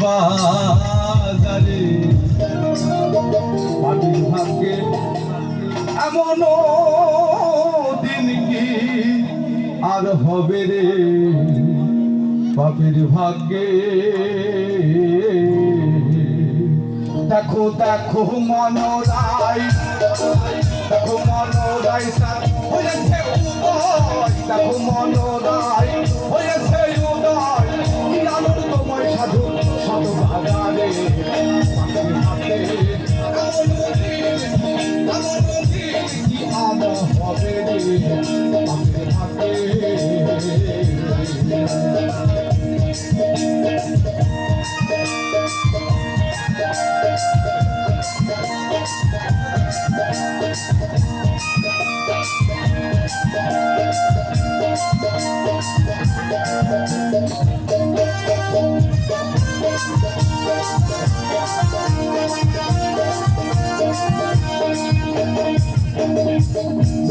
বাজারে পাখির ভাগ্যে এমন দিন কি আর হবে রে? পাখির ভাগ্যে দেখো দেখো মনোরাই দেখো মনোরাই দেখো মনোরাই হবে রে?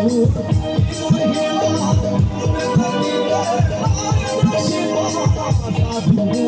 ফেলে ফেল